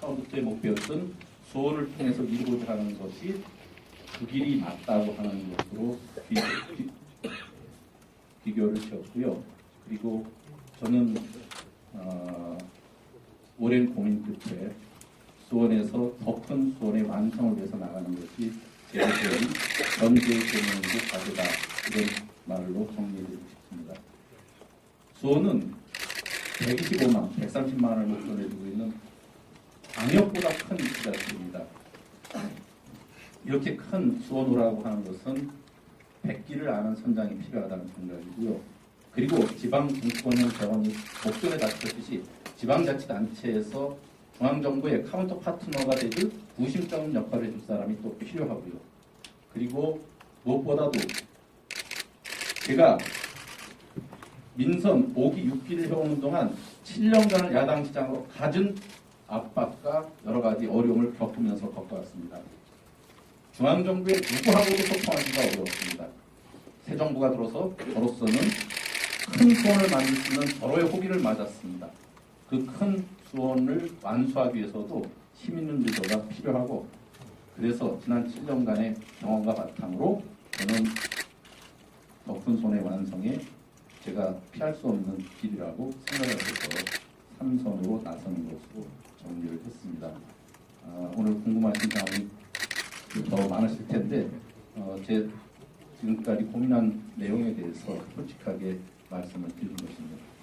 처음부터의 목표였던 수원을 통해서 이루고자 하는 것이 그 길이 맞다고 하는 것으로 비, 비, 비교를 지었고요. 그리고 저는 어, 오랜 고민 끝에 수원에서 더큰 수원의 완성을 위해서 나가는 것이 제 목표인 전제 개명국 과제다 이런 말로 정리해드리고 싶습니다. 수원은 125만, 130만 원을 목표로 두고 있는 광역보다 큰 지자체입니다. 이렇게 큰 수원으라고 하는 것은 백기를 아는 선장이 필요하다는 생각이고요. 그리고 지방 정권형 재원이 목전에 닥쳤듯이 지방자치단체에서 중앙정부의 카운터 파트너가 되듯 구심점 역할을 해줄 사람이 또 필요하고요. 그리고 무엇보다도 제가 민선 5기 6기를 해오는 동안 7년간을 야당 시장으로 갖은 압박과 여러 가지 어려움을 겪으면서 겪어왔습니다. 중앙정부의 누구하고도 소통하기가 어려웠습니다. 새 정부가 들어서 저로서는 큰 수원을 만들 수 있는 서로의 호기를 맞았습니다. 그 큰 수원을 완수하기 위해서도 시민 리더가 필요하고 그래서 지난 7년간의 경험과 바탕으로 저는 더큰 수원의 완성에 제가 피할 수 없는 길이라고 생각을 해서 삼선으로 나서는 것으로 정리를 했습니다. 아, 오늘 궁금하신 점이 더 많으실 텐데 어, 제 지금까지 고민한 내용에 대해서 솔직하게 말씀을 드린 것입니다.